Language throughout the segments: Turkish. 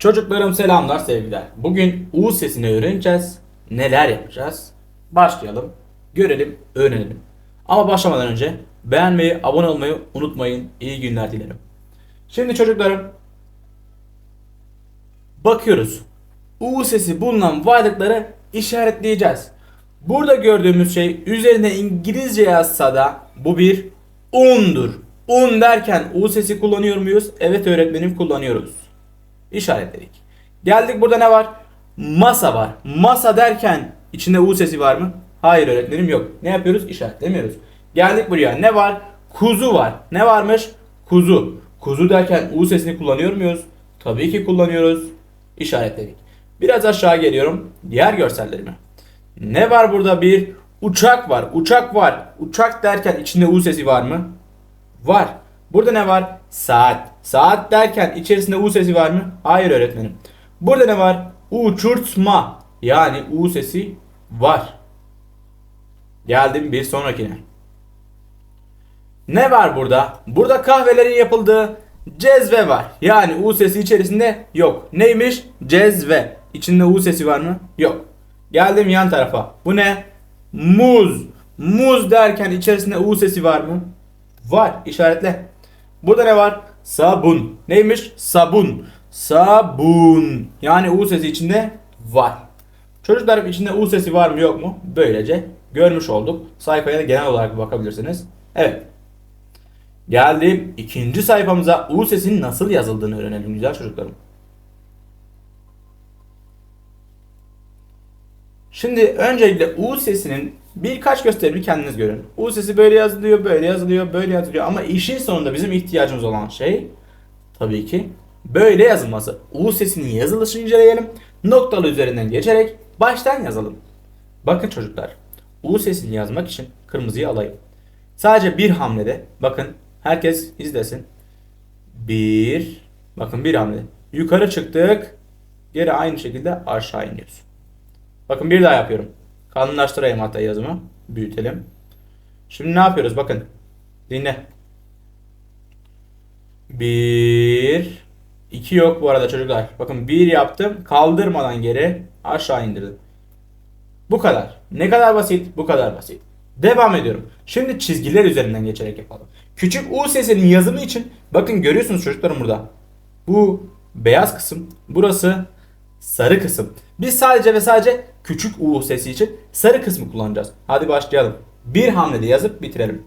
Çocuklarım selamlar sevgiler. Bugün U sesini öğreneceğiz. Neler yapacağız? Başlayalım. Görelim, öğrenelim. Ama başlamadan önce beğenmeyi, abone olmayı unutmayın. İyi günler dilerim. Şimdi çocuklarım bakıyoruz. U sesi bulunan varlıkları işaretleyeceğiz. Burada gördüğümüz şey üzerine İngilizce yazsa da bu bir undur. Un derken U sesi kullanıyor muyuz? Evet öğretmenim kullanıyoruz. İşaretledik. Geldik burada ne var? Masa var. Masa derken içinde U sesi var mı? Hayır öğretmenim yok. Ne yapıyoruz? İşaretlemiyoruz. Geldik buraya. Ne var? Kuzu var. Ne varmış? Kuzu. Kuzu derken U sesini kullanıyor muyuz? Tabii ki kullanıyoruz. İşaretledik. Biraz aşağı geliyorum. Diğer görsellerime. Ne var burada? Bir uçak var. Uçak var. Uçak derken içinde U sesi var mı? Var. Burada ne var? Saat. Saat derken içerisinde U sesi var mı? Hayır öğretmenim. Burada ne var? Uçurtma. Yani U sesi var. Geldim bir sonrakine. Ne var burada? Burada kahvelerin yapıldığı cezve var. Yani U sesi içerisinde yok. Neymiş? Cezve. İçinde U sesi var mı? Yok. Geldim yan tarafa. Bu ne? Muz. Muz derken içerisinde U sesi var mı? Var. İşaretle. Burada ne var? Sabun. Neymiş? Sabun. Sabun. Yani U sesi içinde var. Çocuklarım içinde U sesi var mı yok mu? Böylece görmüş olduk. Sayfaya da genel olarak bakabilirsiniz. Evet. Geldim ikinci sayfamıza U sesinin nasıl yazıldığını öğrenelim güzel çocuklarım. Şimdi öncelikle U sesinin birkaç gösterimi kendiniz görün. U sesi böyle yazılıyor, böyle yazılıyor, böyle yazılıyor ama işin sonunda bizim ihtiyacımız olan şey tabii ki böyle yazılması. U sesinin yazılışını inceleyelim. Noktalı üzerinden geçerek baştan yazalım. Bakın çocuklar. U sesini yazmak için kırmızıyı alayım. Sadece bir hamlede bakın herkes izlesin. Bir bakın bir hamle. Yukarı çıktık. Geri aynı şekilde aşağı iniyoruz. Bakın bir daha yapıyorum. Kalınlaştırayım hatta yazımı. Büyütelim. Şimdi ne yapıyoruz? Bakın. Dinle. Bir. iki yok bu arada çocuklar. Bakın bir yaptım. Kaldırmadan geri aşağı indirdim. Bu kadar. Ne kadar basit? Bu kadar basit. Devam ediyorum. Şimdi çizgiler üzerinden geçerek yapalım. Küçük U sesinin yazımı için bakın görüyorsunuz çocuklarım burada. Bu beyaz kısım. Burası sarı kısım. Biz sadece ve sadece küçük U sesi için sarı kısmı kullanacağız. Hadi başlayalım. Bir hamlede yazıp bitirelim.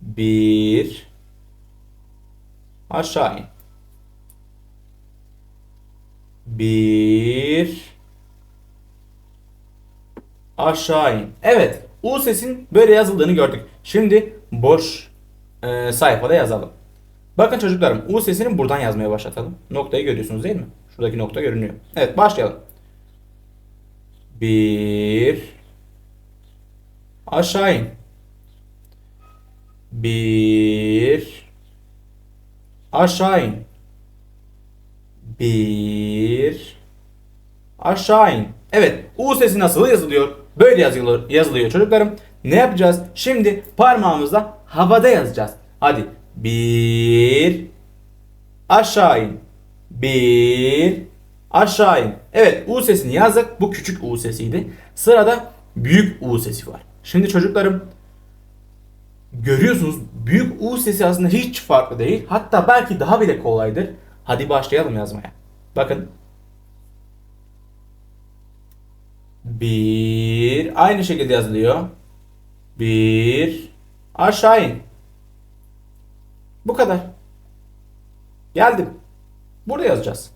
Bir. Aşağı in. Bir. Aşağı in. Evet. U sesin böyle yazıldığını gördük. Şimdi boş e, sayfada yazalım. Bakın çocuklarım U sesini buradan yazmaya başlatalım. Noktayı görüyorsunuz değil mi? Şuradaki nokta görünüyor. Evet başlayalım. Bir. Aşağı in. Bir. Aşağı in. Bir. Aşağı in. Evet. U sesi nasıl yazılıyor? Böyle yazılıyor, yazılıyor çocuklarım. Ne yapacağız? Şimdi parmağımızla havada yazacağız. Hadi. Bir. Aşağı in. Bir. Aşağı in. Evet U sesini yazdık. Bu küçük U sesiydi. Sırada büyük U sesi var. Şimdi çocuklarım görüyorsunuz büyük U sesi aslında hiç farklı değil. Hatta belki daha bile kolaydır. Hadi başlayalım yazmaya. Bakın. Bir. Aynı şekilde yazılıyor. Bir. Aşağı in. Bu kadar. Geldim. Burada yazacağız.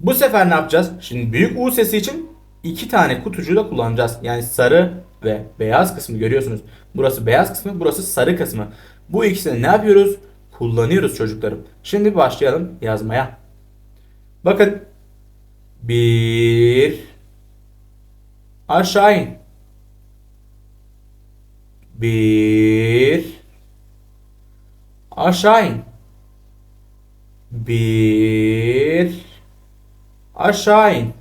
Bu sefer ne yapacağız? Şimdi büyük U sesi için iki tane kutucuğu da kullanacağız. Yani sarı ve beyaz kısmı görüyorsunuz. Burası beyaz kısmı, burası sarı kısmı. Bu ikisini ne yapıyoruz? Kullanıyoruz çocuklarım. Şimdi başlayalım yazmaya. Bakın. Bir. Aşağı in. Bir. Aşağı in. Bir. Aşağı in.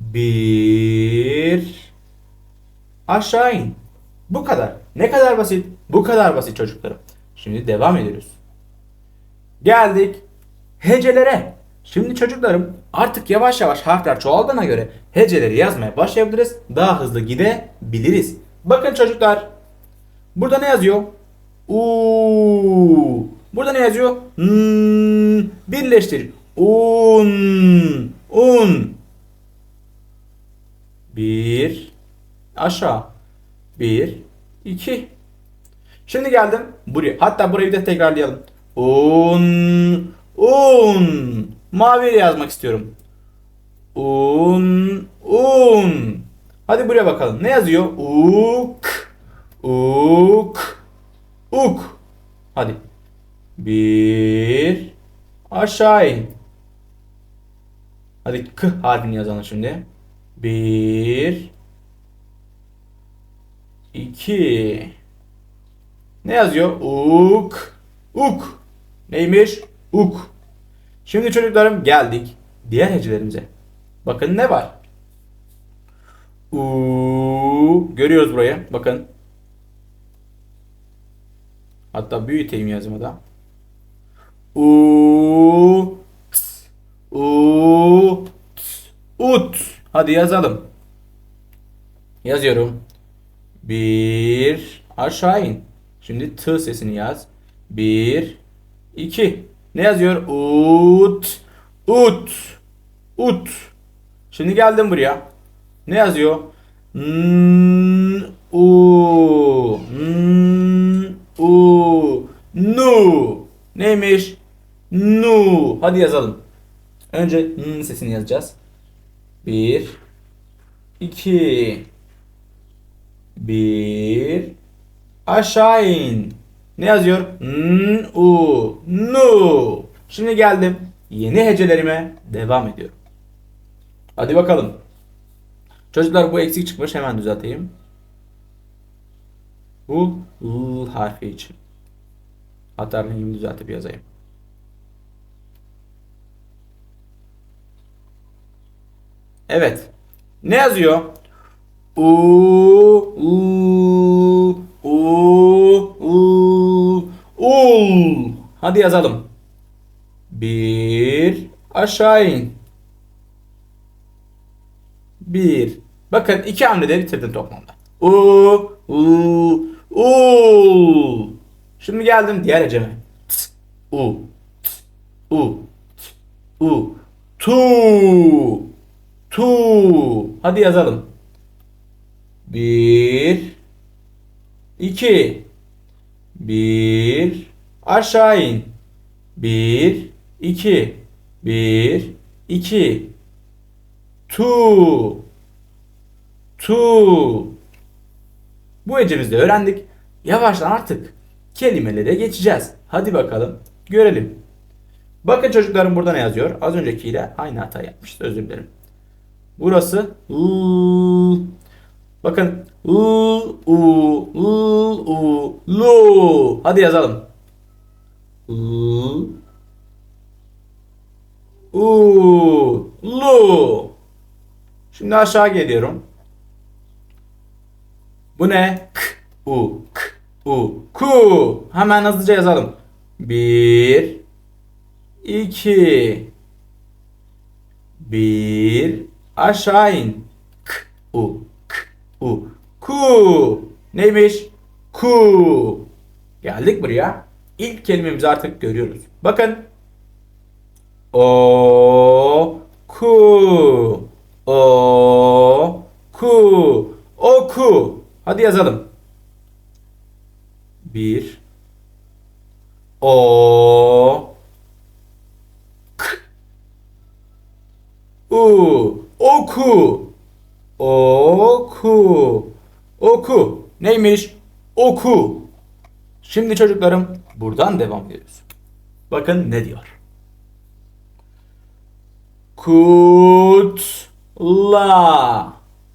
Bir. Aşağı in. Bu kadar. Ne kadar basit? Bu kadar basit çocuklarım. Şimdi devam ediyoruz. Geldik hecelere. Şimdi çocuklarım artık yavaş yavaş harfler çoğaldığına göre heceleri yazmaya başlayabiliriz. Daha hızlı gidebiliriz. Bakın çocuklar. Burada ne yazıyor? U. Burada ne yazıyor? N. Birleştir. Un. Un. Bir. Aşağı. Bir. iki. Şimdi geldim buraya. Hatta burayı da tekrarlayalım. Un. Un. Maviyle yazmak istiyorum. Un. Un. Hadi buraya bakalım. Ne yazıyor? Uk. Uk. Uk. Hadi. Bir. Aşağı in. Hadi k harfini yazalım şimdi. Bir. iki. Ne yazıyor? Uk. Uk. Neymiş? Uk. Şimdi çocuklarım geldik diğer hecelerimize. Bakın ne var? U. Görüyoruz burayı. Bakın. Hatta büyüteyim yazımı da. U. U. Ut. Hadi yazalım. Yazıyorum. Bir. Aşağı in. Şimdi t sesini yaz. Bir. iki. Ne yazıyor? Ut. Ut. Ut. Şimdi geldim buraya. Ne yazıyor? N, u. N, u. Nu. Neymiş? Nu. Hadi yazalım. Önce n sesini yazacağız. Bir. iki, Bir. Aşağı in. Ne yazıyor? N, u. Nu. Şimdi geldim. Yeni hecelerime devam ediyorum. Hadi bakalım. Çocuklar bu eksik çıkmış hemen düzelteyim. Bu L harfi için. Hatta rengimi düzeltip yazayım. Evet. Ne yazıyor? U u u u ul. Hadi yazalım. Bir aşağı in. Bir. Bakın iki hamlede bitirdim toplamda. U, u, ul. Şimdi geldim diğer heceme. U, u, u. Tu, tu. Hadi yazalım. Bir, iki, bir, aşağı in. Bir, iki, bir, iki, tu, tu. Bu hecemizi de öğrendik. Yavaştan artık kelimelere geçeceğiz. Hadi bakalım görelim. Bakın çocuklarım burada ne yazıyor? Az öncekiyle aynı hata yapmışız. Özür dilerim. Burası l. Bakın l, u, l, u, lu. Hadi yazalım. L, u, lu. Şimdi aşağı geliyorum. Bu ne? K, u, k, u, ku. Hemen hızlıca yazalım. Bir, iki, bir, aşağı in. K, u, k, u, ku. Neymiş? Ku. Geldik buraya. İlk kelimemizi artık görüyoruz. Bakın. O, ku. O, ku. Oku. Hadi yazalım. Bir. O. K. U. Oku. Oku. Oku. Neymiş? Oku. Şimdi çocuklarım buradan devam ediyoruz. Bakın ne diyor. Kutla.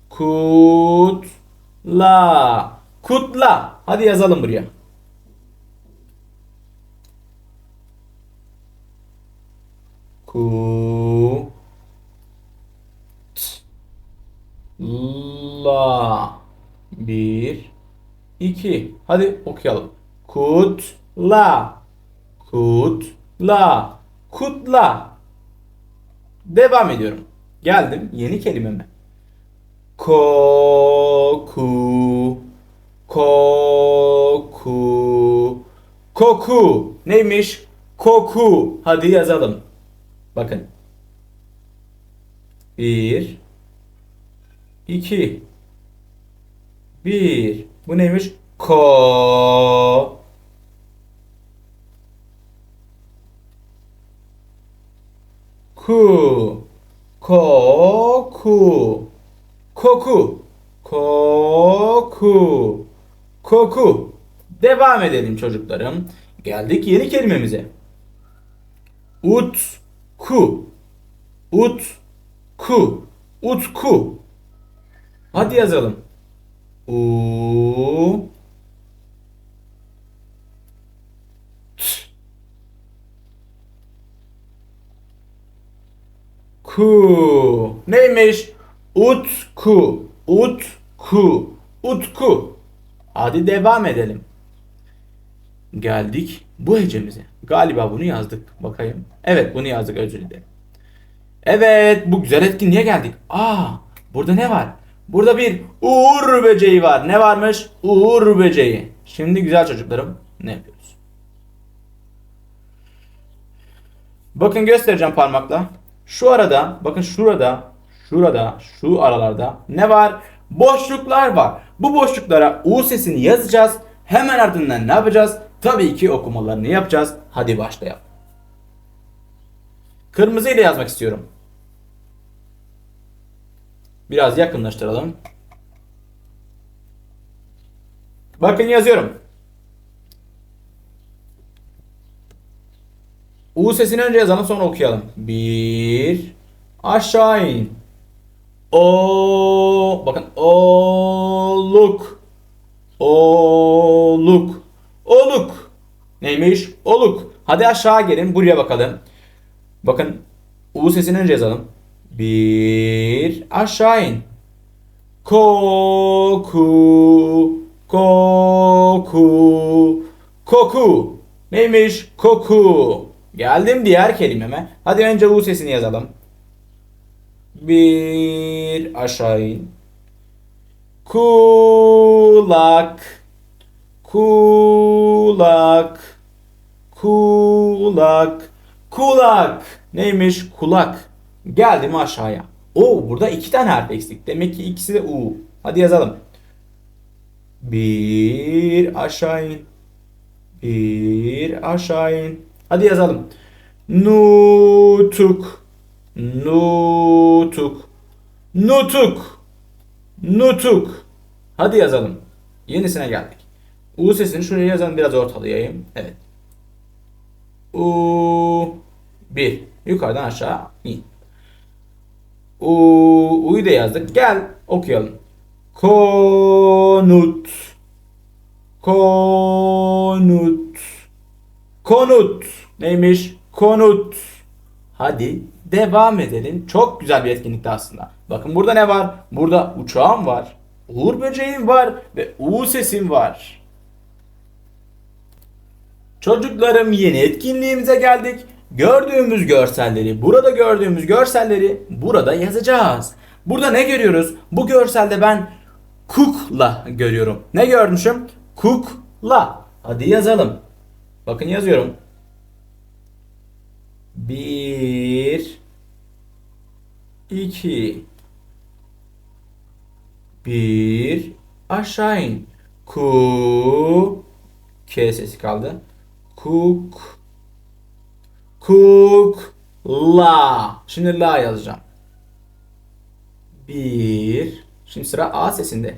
Kutla. Kutla. Hadi yazalım buraya. Ku t la bir iki hadi okuyalım kutla kutla Kutla. Devam ediyorum. Geldim yeni kelimeme. Koku. Koku. Koku. Neymiş? Koku. Hadi yazalım. Bakın. Bir. iki, Bir. Bu neymiş? Ko. Ku. Koku. Koku. Koku. Koku. Devam edelim çocuklarım. Geldik yeni kelimemize. Utku. Utku. Utku. Hadi yazalım. U Ku. Neymiş? Utku. Utku. Utku. Hadi devam edelim. Geldik bu hecemize. Galiba bunu yazdık. Bakayım. Evet bunu yazdık özür dilerim. Evet bu güzel etkinliğe geldik. Aa burada ne var? Burada bir uğur böceği var. Ne varmış? Uğur böceği. Şimdi güzel çocuklarım ne yapıyoruz? Bakın göstereceğim parmakla. Şu arada bakın şurada şurada şu aralarda ne var? Boşluklar var. Bu boşluklara U sesini yazacağız. Hemen ardından ne yapacağız? Tabii ki okumalarını yapacağız. Hadi başlayalım. Kırmızı ile yazmak istiyorum. Biraz yakınlaştıralım. Bakın yazıyorum. U sesini önce yazalım sonra okuyalım. Bir aşağı in. O bakın oluk. Oluk. Oluk. Neymiş? Oluk. Hadi aşağı gelin buraya bakalım. Bakın U sesini önce yazalım. Bir aşağı in. Koku, koku, koku. Neymiş? Koku. Geldim diğer kelimeme. Hadi önce U sesini yazalım. Bir aşağı in. Kulak, kulak, kulak, kulak. Neymiş? Kulak. Geldim aşağıya. O burada iki tane harf eksik. Demek ki ikisi de U. Hadi yazalım. Bir aşağı in. Bir aşağı in. Hadi yazalım. Nutuk. Nutuk. Nutuk. Nutuk. Hadi yazalım. Yenisine geldik. U sesini şuraya yazalım biraz ortalayayım. Evet. U bir. Yukarıdan aşağı in. U, U'yu da yazdık. Gel okuyalım. Konut. Konut. Konut. Neymiş? Konut. Hadi devam edelim. Çok güzel bir etkinlikti aslında. Bakın burada ne var? Burada uçağım var. Uğur böceğim var ve U sesim var. Çocuklarım yeni etkinliğimize geldik. Gördüğümüz görselleri, burada gördüğümüz görselleri burada yazacağız. Burada ne görüyoruz? Bu görselde ben kukla görüyorum. Ne görmüşüm? Kukla. Hadi yazalım. Bakın yazıyorum. Bir, iki, bir, aşağı in. Ku, K sesi kaldı. Kuk, Kukla. Şimdi la yazacağım. Bir. Şimdi sıra A sesinde.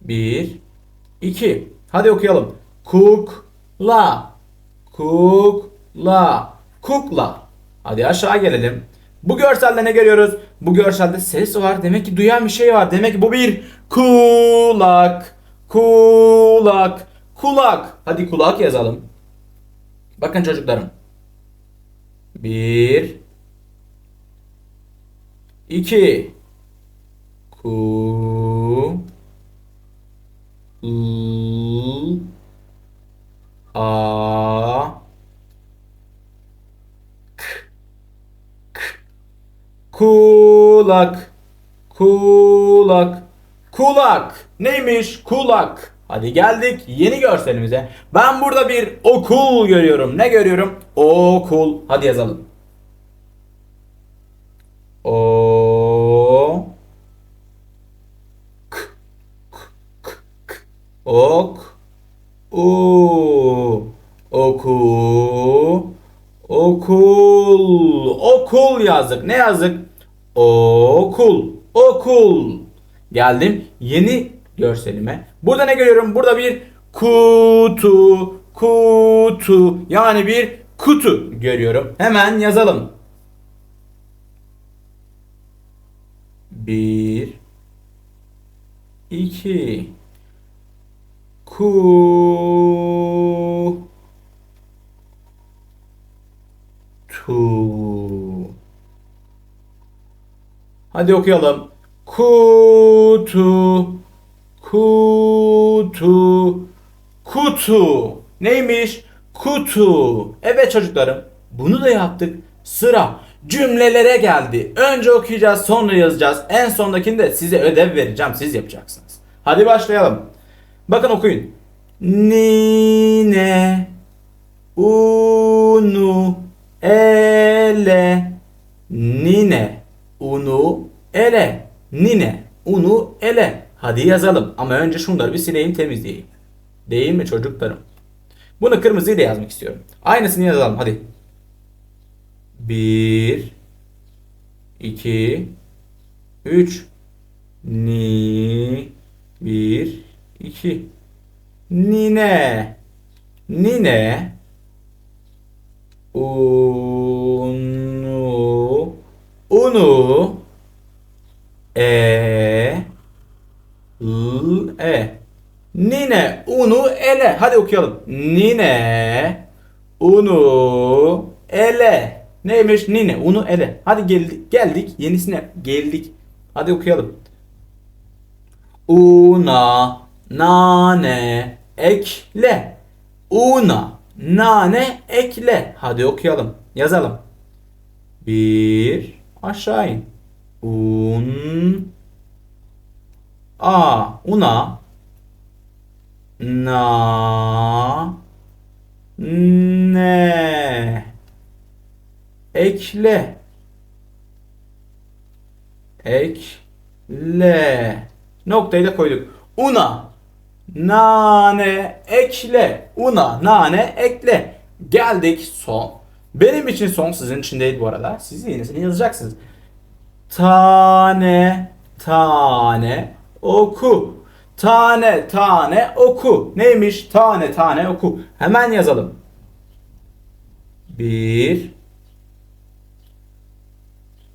Bir. iki. Hadi okuyalım. Kukla. Kukla. Kukla. Hadi aşağı gelelim. Bu görselde ne görüyoruz? Bu görselde ses var. Demek ki duyan bir şey var. Demek ki bu bir kulak. Kulak. Kulak. Hadi kulak yazalım. Bakın çocuklarım. Bir. iki, Ku. L. A. kulak, kulak, kulak. Neymiş? Kulak. Hadi geldik yeni görselimize. Ben burada bir okul görüyorum. Ne görüyorum? Okul. Hadi yazalım. O k k k k ok u oku okul okul yazdık. Ne yazdık? Okul okul. Geldim yeni görselime. Burada ne görüyorum? Burada bir kutu kutu yani bir kutu görüyorum. Hemen yazalım. Bir, iki, ku, tu. Hadi okuyalım. Kutu, kutu, kutu. Neymiş? Kutu. Evet çocuklarım. Bunu da yaptık. Sıra cümlelere geldi. Önce okuyacağız, sonra yazacağız. En sondakinde de size ödev vereceğim. Siz yapacaksınız. Hadi başlayalım. Bakın okuyun. Nine unu ele nine unu ele nine unu ele. Hadi yazalım. Ama önce şunları bir sileyim temizleyeyim. Değil mi çocuklarım? Bunu kırmızıyla yazmak istiyorum. Aynısını yazalım hadi. Bir, iki, üç. Ni, bir, iki. Nine, nine. Unu, unu. E, l, e. Nine, unu, ele. Hadi okuyalım. Nine, unu, ele. Neymiş? Nine, unu, ele. Hadi geldik, geldik. Yenisine geldik. Hadi okuyalım. Una, nane, ekle. Una, nane, ekle. Hadi okuyalım. Yazalım. Bir, aşağı in. Un, a, una, na, ne, ekle, ekle. Noktayı da koyduk. Una, nane, ekle. Una, nane, ekle. Geldik son. Benim için son sizin için değil bu arada. Siz yenisini yazacaksınız. Tane, tane, oku. Tane, tane, oku. Neymiş? Tane, tane, oku. Hemen yazalım. Bir,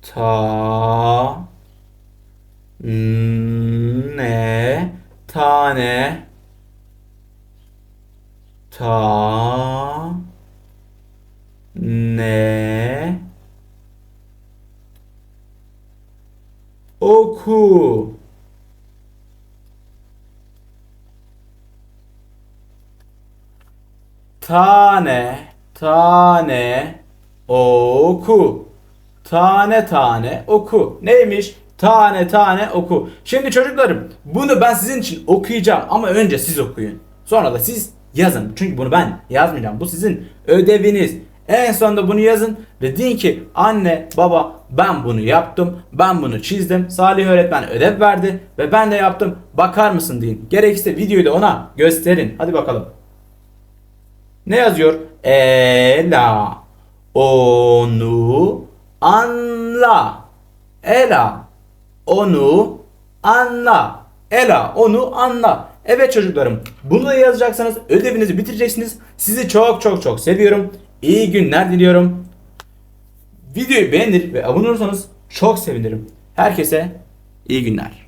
ta, ne, tane, ta, oku. Tane, tane, oku. Tane tane oku. Neymiş? Tane tane oku. Şimdi çocuklarım bunu ben sizin için okuyacağım ama önce siz okuyun. Sonra da siz yazın. Çünkü bunu ben yazmayacağım. Bu sizin ödeviniz. En sonunda bunu yazın ve deyin ki anne baba ben bunu yaptım. Ben bunu çizdim. Salih öğretmen ödev verdi ve ben de yaptım. Bakar mısın deyin. Gerekirse videoyu da ona gösterin. Hadi bakalım. Ne yazıyor? Ela. Onu anla. Ela. Onu anla. Ela. Onu anla. Evet çocuklarım. Bunu da yazacaksınız. Ödevinizi bitireceksiniz. Sizi çok çok çok seviyorum. İyi günler diliyorum. Videoyu beğenir ve abone olursanız çok sevinirim. Herkese iyi günler.